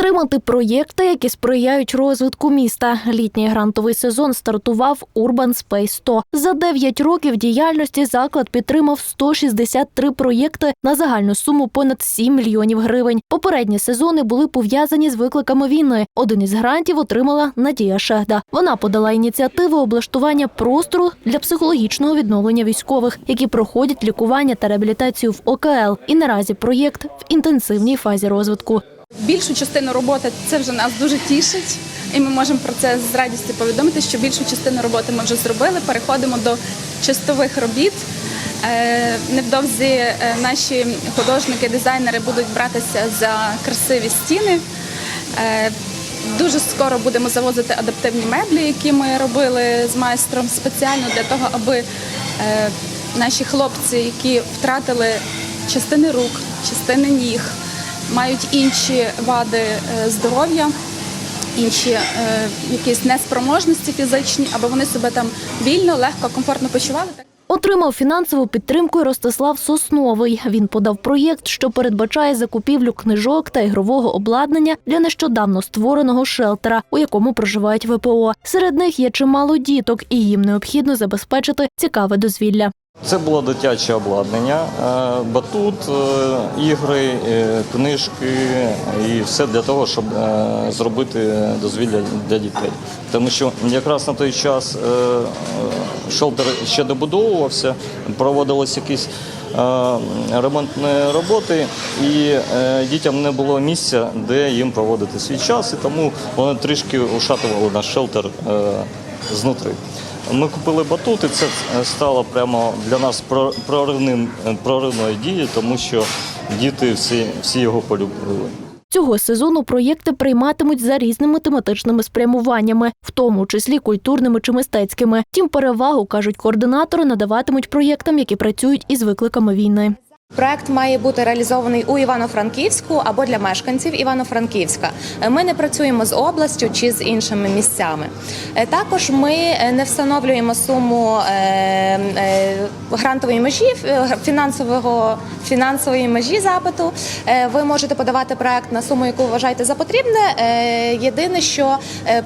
Підтримати проєкти, які сприяють розвитку міста. Літній грантовий сезон стартував Urban Space 100. За 9 років діяльності заклад підтримав 163 проєкти на загальну суму понад 7 мільйонів гривень. Попередні сезони були пов'язані з викликами війни. Один із грантів отримала Надія Шегда. Вона подала ініціативу облаштування простору для психологічного відновлення військових, які проходять лікування та реабілітацію в ОКЛ. І наразі проєкт в інтенсивній фазі розвитку. Більшу частину роботи це вже нас дуже тішить, і ми можемо про це з радістю повідомити, що більшу частину роботи ми вже зробили. Переходимо до чистових робіт. Е, Невдовзі е, наші художники, дизайнери будуть братися за красиві стіни. Е, Дуже скоро будемо завозити адаптивні меблі, які ми робили з майстром спеціально для того, аби наші хлопці, які втратили частини рук, частини ніг, мають інші вади е, здоров'я, інші е, якісь неспроможності фізичні, аби вони себе там вільно, легко, комфортно почували. Отримав фінансову підтримку Ростислав Сосновий. Він подав проєкт, що передбачає закупівлю книжок та ігрового обладнання для нещодавно створеного шелтера, у якому проживають ВПО. Серед них є чимало діток, і їм необхідно забезпечити цікаве дозвілля. Це було дитяче обладнання, е, батут, е, ігри, е, книжки і все для того, щоб зробити дозвілля для дітей. Тому що якраз на той час шелтер ще добудовувався, проводились якісь ремонтні роботи, і дітям не було місця, де їм проводити свій час, і тому вони трішки ушатували наш шелтер знутри. Ми купили батут, і це стало прямо для нас про- проривним проривною дією, тому що діти всі, всі його полюбили. Цього сезону проєкти прийматимуть за різними тематичними спрямуваннями, в тому числі культурними чи мистецькими. Тім перевагу кажуть координатори, надаватимуть проєктам, які працюють із викликами війни. Проект має бути реалізований у Івано-Франківську або для мешканців Івано-Франківська. Ми не працюємо з областю чи з іншими місцями. Е, Також ми е, не встановлюємо суму е, грантової межі фінансового фінансової межі запиту. Ви можете подавати проект на суму, яку вважаєте за потрібне. Єдине, що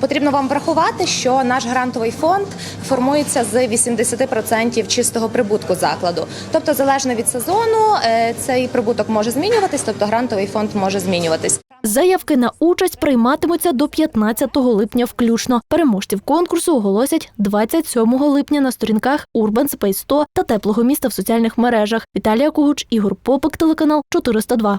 потрібно вам врахувати, що наш грантовий фонд формується з 80% чистого прибутку закладу. Тобто, залежно від сезону, е, цей прибуток може змінюватись, тобто грантовий фонд може змінюватись. Заявки на участь прийматимуться до 15 липня включно. Переможців конкурсу оголосять 27 липня на сторінках Urban Space 100 та теплого міста в соціальних мережах. Віталія Кугуч, Ігор Попик, телеканал 402.